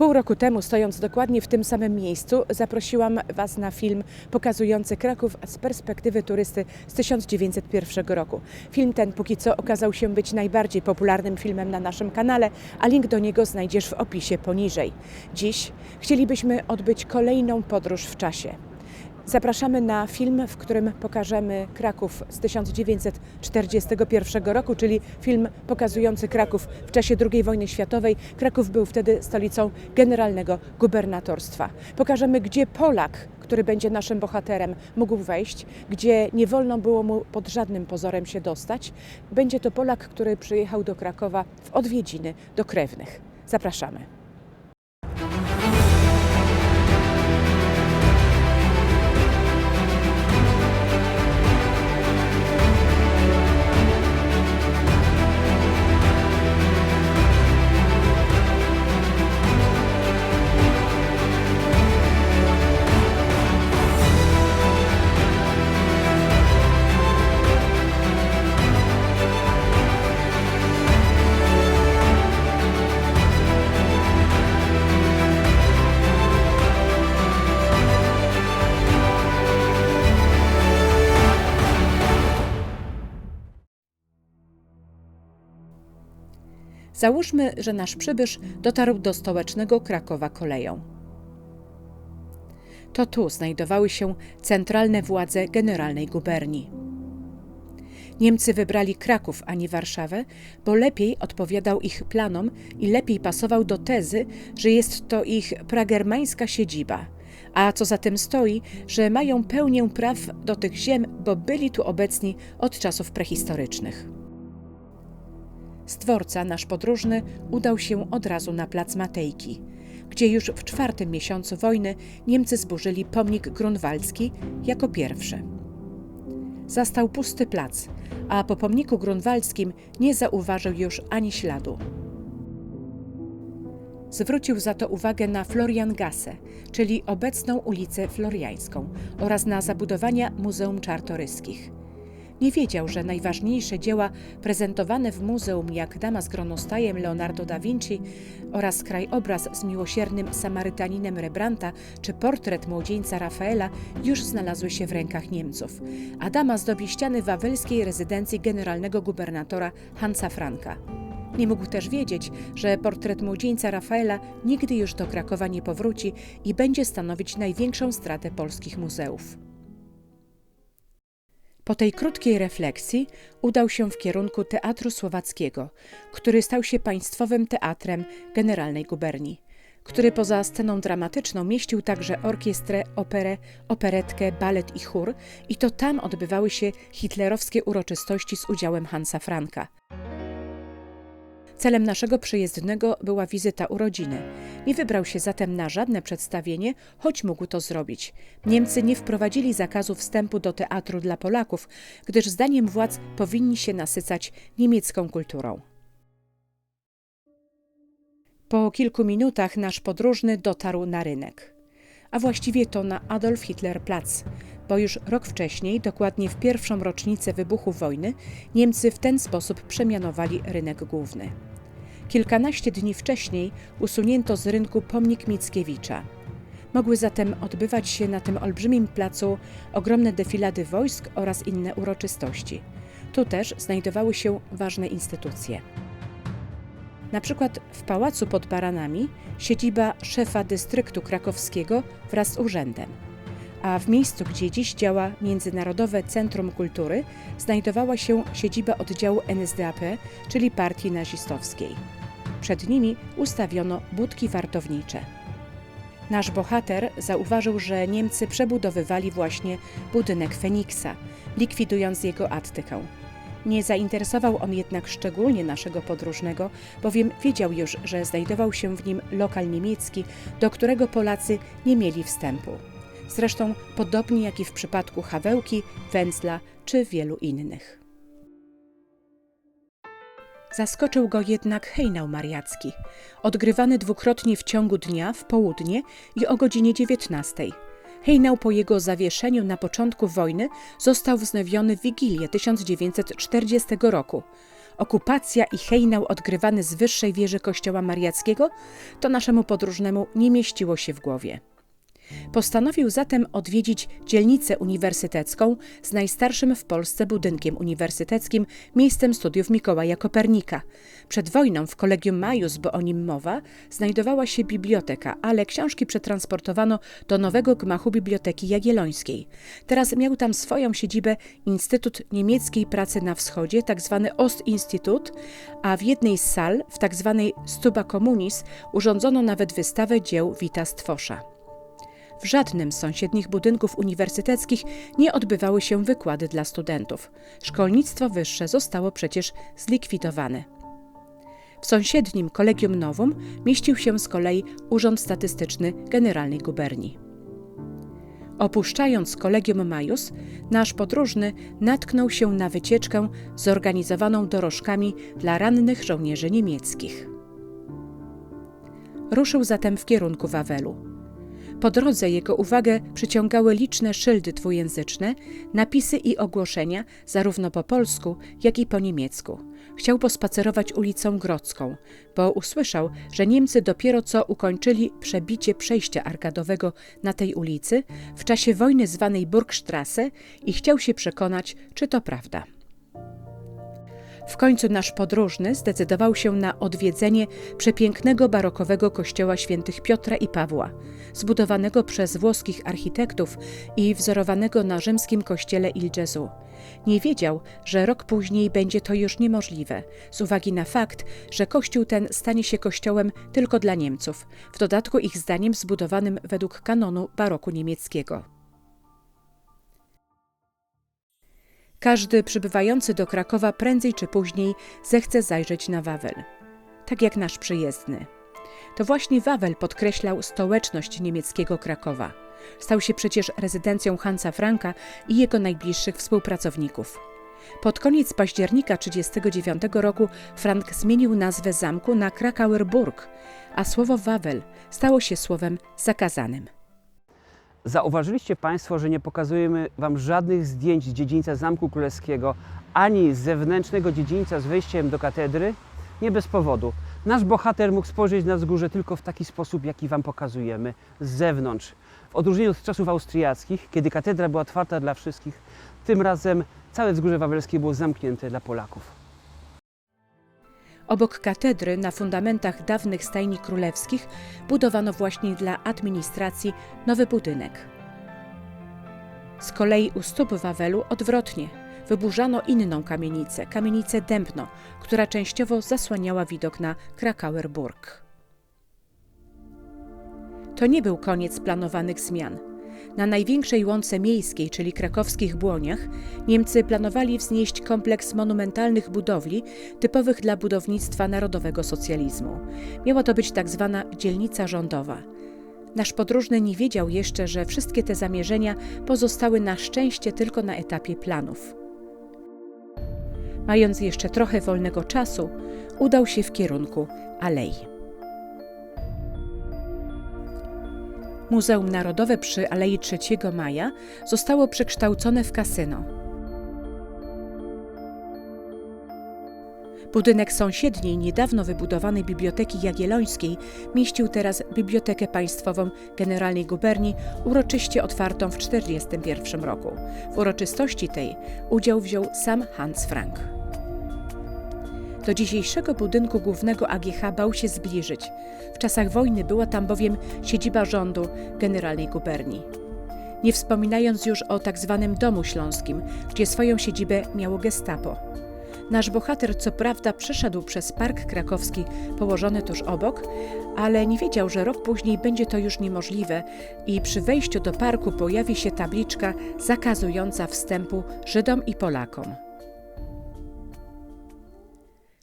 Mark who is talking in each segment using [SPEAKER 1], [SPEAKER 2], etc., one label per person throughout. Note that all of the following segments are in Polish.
[SPEAKER 1] Pół roku temu, stojąc dokładnie w tym samym miejscu, zaprosiłam Was na film pokazujący Kraków z perspektywy turysty z 1901 roku. Film ten póki co okazał się być najbardziej popularnym filmem na naszym kanale, a link do niego znajdziesz w opisie poniżej. Dziś chcielibyśmy odbyć kolejną podróż w czasie. Zapraszamy na film, w którym pokażemy Kraków z 1941 roku, czyli film pokazujący Kraków w czasie II wojny światowej. Kraków był wtedy stolicą generalnego gubernatorstwa. Pokażemy, gdzie Polak, który będzie naszym bohaterem, mógł wejść, gdzie nie wolno było mu pod żadnym pozorem się dostać. Będzie to Polak, który przyjechał do Krakowa w odwiedziny do krewnych. Zapraszamy. Załóżmy, że nasz przybysz dotarł do stołecznego Krakowa koleją. To tu znajdowały się centralne władze generalnej guberni. Niemcy wybrali Kraków, a nie Warszawę, bo lepiej odpowiadał ich planom i lepiej pasował do tezy, że jest to ich pragermańska siedziba, a co za tym stoi, że mają pełnię praw do tych ziem, bo byli tu obecni od czasów prehistorycznych. Z dworca nasz podróżny udał się od razu na plac Matejki, gdzie już w czwartym miesiącu wojny Niemcy zburzyli pomnik grunwaldzki jako pierwszy. Zastał pusty plac, a po pomniku grunwaldzkim nie zauważył już ani śladu. Zwrócił za to uwagę na Floriangasse, czyli obecną ulicę Floriańską oraz na zabudowania Muzeum Czartoryskich. Nie wiedział, że najważniejsze dzieła prezentowane w muzeum, jak Dama z gronostajem Leonardo da Vinci oraz krajobraz z miłosiernym Samarytaninem Rembrandta czy portret młodzieńca Rafaela, już znalazły się w rękach Niemców, a dama zdobi ściany wawelskiej rezydencji generalnego gubernatora Hansa Franka. Nie mógł też wiedzieć, że portret młodzieńca Rafaela nigdy już do Krakowa nie powróci i będzie stanowić największą stratę polskich muzeów. Po tej krótkiej refleksji udał się w kierunku Teatru Słowackiego, który stał się państwowym teatrem Generalnej Guberni, który poza sceną dramatyczną mieścił także orkiestrę, operę, operetkę, balet i chór i to tam odbywały się hitlerowskie uroczystości z udziałem Hansa Franka. Celem naszego przyjezdnego była wizyta u rodziny. Nie wybrał się zatem na żadne przedstawienie, choć mógł to zrobić. Niemcy nie wprowadzili zakazu wstępu do teatru dla Polaków, gdyż zdaniem władz powinni się nasycać niemiecką kulturą. Po kilku minutach nasz podróżny dotarł na rynek. A właściwie to na Adolf Hitler Platz, bo już rok wcześniej, dokładnie w pierwszą rocznicę wybuchu wojny, Niemcy w ten sposób przemianowali rynek główny. Kilkanaście dni wcześniej usunięto z rynku pomnik Mickiewicza. Mogły zatem odbywać się na tym olbrzymim placu ogromne defilady wojsk oraz inne uroczystości. Tu też znajdowały się ważne instytucje. Na przykład w pałacu pod Baranami siedziba szefa dystryktu krakowskiego wraz z urzędem, a w miejscu, gdzie dziś działa Międzynarodowe Centrum Kultury, znajdowała się siedziba oddziału NSDAP, czyli partii nazistowskiej. Przed nimi ustawiono budki wartownicze. Nasz bohater zauważył, że Niemcy przebudowywali właśnie budynek Feniksa, likwidując jego attykę. Nie zainteresował on jednak szczególnie naszego podróżnego, bowiem wiedział już, że znajdował się w nim lokal niemiecki, do którego Polacy nie mieli wstępu. Zresztą podobnie jak i w przypadku Hawełki, Węzla czy wielu innych. Zaskoczył go jednak hejnał mariacki, odgrywany dwukrotnie w ciągu dnia w południe i o godzinie 19. Hejnał po jego zawieszeniu na początku wojny został wznowiony w Wigilię 1940 roku. okupacja i hejnał odgrywany z wyższej wieży kościoła mariackiego, to naszemu podróżnemu nie mieściło się w głowie. Postanowił zatem odwiedzić dzielnicę uniwersytecką z najstarszym w Polsce budynkiem uniwersyteckim, miejscem studiów Mikołaja Kopernika. Przed wojną w Kolegium Majus, bo o nim mowa, znajdowała się biblioteka, ale książki przetransportowano do nowego gmachu Biblioteki Jagiellońskiej. Teraz miał tam swoją siedzibę Instytut Niemieckiej Pracy na Wschodzie, tzw. Ostinstytut, a w jednej z sal, w tzw. Stuba Communis, urządzono nawet wystawę dzieł Wita Stwosza. W żadnym z sąsiednich budynków uniwersyteckich nie odbywały się wykłady dla studentów. Szkolnictwo wyższe zostało przecież zlikwidowane. W sąsiednim Kolegium Nowum mieścił się z kolei Urząd Statystyczny Generalnej Guberni. Opuszczając Kolegium Majus, nasz podróżny natknął się na wycieczkę zorganizowaną dorożkami dla rannych żołnierzy niemieckich. Ruszył zatem w kierunku Wawelu. Po drodze jego uwagę przyciągały liczne szyldy dwujęzyczne, napisy i ogłoszenia, zarówno po polsku, jak i po niemiecku. Chciał pospacerować ulicą Grodzką, bo usłyszał, że Niemcy dopiero co ukończyli przebicie przejścia arkadowego na tej ulicy w czasie wojny zwanej Burgstrasse i chciał się przekonać, czy to prawda. W końcu nasz podróżny zdecydował się na odwiedzenie przepięknego barokowego kościoła świętych Piotra i Pawła, zbudowanego przez włoskich architektów i wzorowanego na rzymskim kościele Il Gesù. Nie wiedział, że rok później będzie to już niemożliwe, z uwagi na fakt, że kościół ten stanie się kościołem tylko dla Niemców, w dodatku ich zdaniem zbudowanym według kanonu baroku niemieckiego. Każdy przybywający do Krakowa prędzej czy później zechce zajrzeć na Wawel. Tak jak nasz przyjezdny. To właśnie Wawel podkreślał stołeczność niemieckiego Krakowa. Stał się przecież rezydencją Hansa Franka i jego najbliższych współpracowników. Pod koniec października 1939 roku Frank zmienił nazwę zamku na Krakauer Burg, a słowo Wawel stało się słowem zakazanym.
[SPEAKER 2] Zauważyliście Państwo, że nie pokazujemy Wam żadnych zdjęć z dziedzińca Zamku Królewskiego, ani z zewnętrznego dziedzińca z wejściem do katedry? Nie bez powodu. Nasz bohater mógł spojrzeć na wzgórze tylko w taki sposób, jaki Wam pokazujemy, z zewnątrz. W odróżnieniu od czasów austriackich, kiedy katedra była otwarta dla wszystkich, tym razem całe wzgórze wawelskie było zamknięte dla Polaków.
[SPEAKER 1] Obok katedry, na fundamentach dawnych stajni królewskich, budowano właśnie dla administracji nowy budynek. Z kolei u stóp Wawelu odwrotnie. Wyburzano inną kamienicę, kamienicę Dębno, która częściowo zasłaniała widok na Krakauer Burg. To nie był koniec planowanych zmian. Na największej łące miejskiej, czyli krakowskich Błoniach, Niemcy planowali wznieść kompleks monumentalnych budowli typowych dla budownictwa narodowego socjalizmu. Miała to być tak zwana dzielnica rządowa. Nasz podróżny nie wiedział jeszcze, że wszystkie te zamierzenia pozostały na szczęście tylko na etapie planów. Mając jeszcze trochę wolnego czasu, udał się w kierunku Alei. Muzeum Narodowe przy Alei 3 Maja zostało przekształcone w kasyno. Budynek sąsiedniej, niedawno wybudowanej Biblioteki Jagiellońskiej mieścił teraz Bibliotekę Państwową Generalnej Guberni, uroczyście otwartą w 1941 roku. W uroczystości tej udział wziął sam Hans Frank. Do dzisiejszego budynku głównego AGH bał się zbliżyć. W czasach wojny była tam bowiem siedziba rządu Generalnej Guberni. Nie wspominając już o tak zwanym Domu Śląskim, gdzie swoją siedzibę miało gestapo. Nasz bohater co prawda przeszedł przez Park Krakowski położony tuż obok, ale nie wiedział, że rok później będzie to już niemożliwe i przy wejściu do parku pojawi się tabliczka zakazująca wstępu Żydom i Polakom.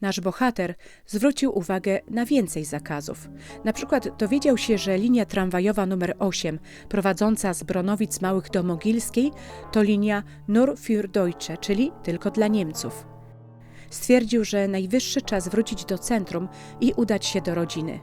[SPEAKER 1] Nasz bohater zwrócił uwagę na więcej zakazów. Na przykład dowiedział się, że linia tramwajowa numer 8 prowadząca z Bronowic Małych do Mogilskiej to linia Nur für Deutsche, czyli tylko dla Niemców. Stwierdził, że najwyższy czas wrócić do centrum i udać się do rodziny.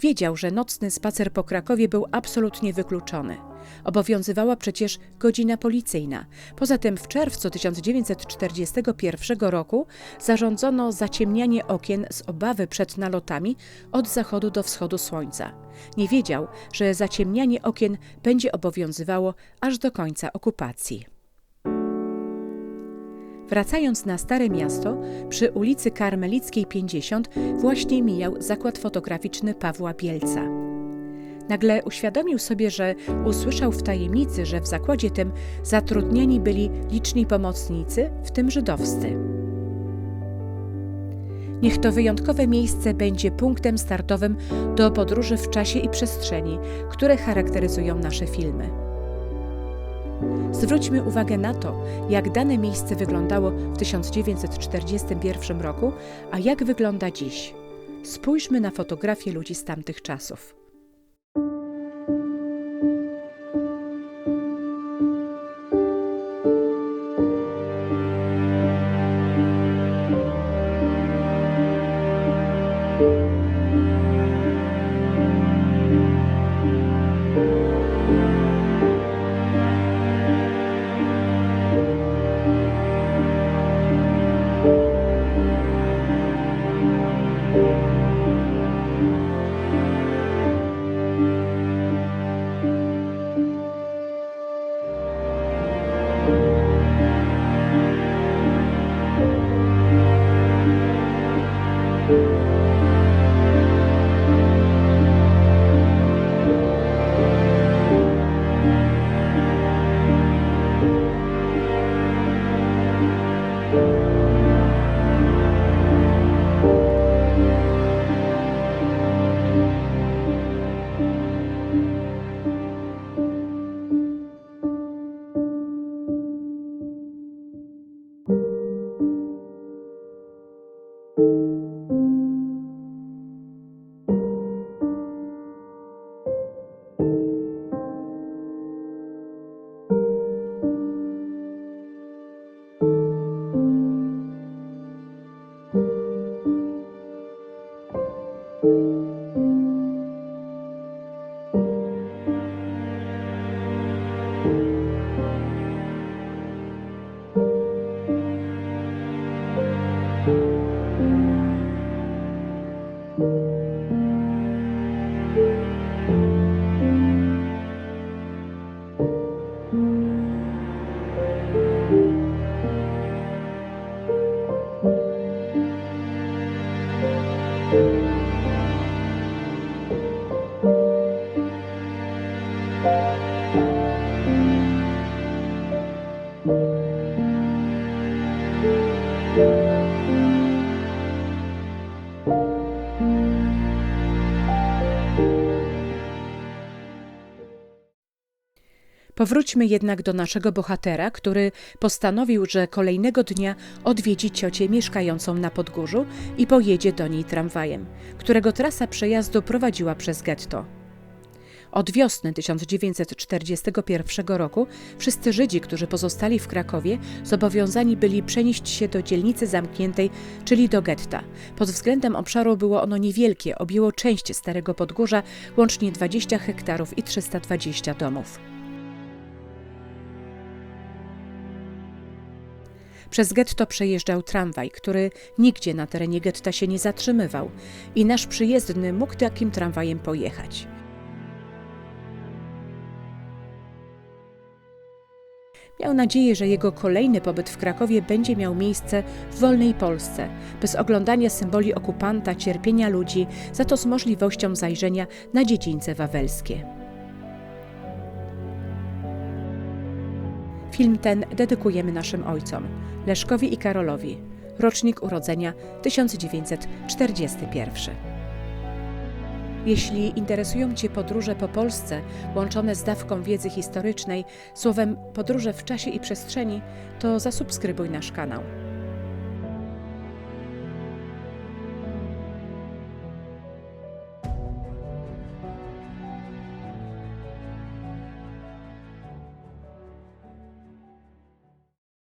[SPEAKER 1] Wiedział, że nocny spacer po Krakowie był absolutnie wykluczony. Obowiązywała przecież godzina policyjna. Poza tym w czerwcu 1941 roku zarządzono zaciemnianie okien z obawy przed nalotami od zachodu do wschodu słońca. Nie wiedział, że zaciemnianie okien będzie obowiązywało aż do końca okupacji. Wracając na Stare Miasto, przy ulicy Karmelickiej 50 właśnie mijał zakład fotograficzny Pawła Bielca. Nagle uświadomił sobie, że usłyszał w tajemnicy, że w zakładzie tym zatrudnieni byli liczni pomocnicy, w tym żydowscy. Niech to wyjątkowe miejsce będzie punktem startowym do podróży w czasie i przestrzeni, które charakteryzują nasze filmy. Zwróćmy uwagę na to, jak dane miejsce wyglądało w 1941 roku, a jak wygląda dziś. Spójrzmy na fotografie ludzi z tamtych czasów. Powróćmy jednak do naszego bohatera, który postanowił, że kolejnego dnia odwiedzi ciocię mieszkającą na Podgórzu i pojedzie do niej tramwajem, którego trasa przejazdu prowadziła przez getto. Od wiosny 1941 roku wszyscy Żydzi, którzy pozostali w Krakowie, zobowiązani byli przenieść się do dzielnicy zamkniętej, czyli do getta. Pod względem obszaru było ono niewielkie, objęło część Starego Podgórza, łącznie 20 hektarów i 320 domów. Przez getto przejeżdżał tramwaj, który nigdzie na terenie getta się nie zatrzymywał i nasz przyjezdny mógł takim tramwajem pojechać. Miał nadzieję, że jego kolejny pobyt w Krakowie będzie miał miejsce w wolnej Polsce, bez oglądania symboli okupanta, cierpienia ludzi, za to z możliwością zajrzenia na dziedzińce wawelskie. Film ten dedykujemy naszym ojcom, Leszkowi i Karolowi, rocznik urodzenia 1941. Jeśli interesują Cię podróże po Polsce, łączone z dawką wiedzy historycznej, słowem podróże w czasie i przestrzeni, to zasubskrybuj nasz kanał.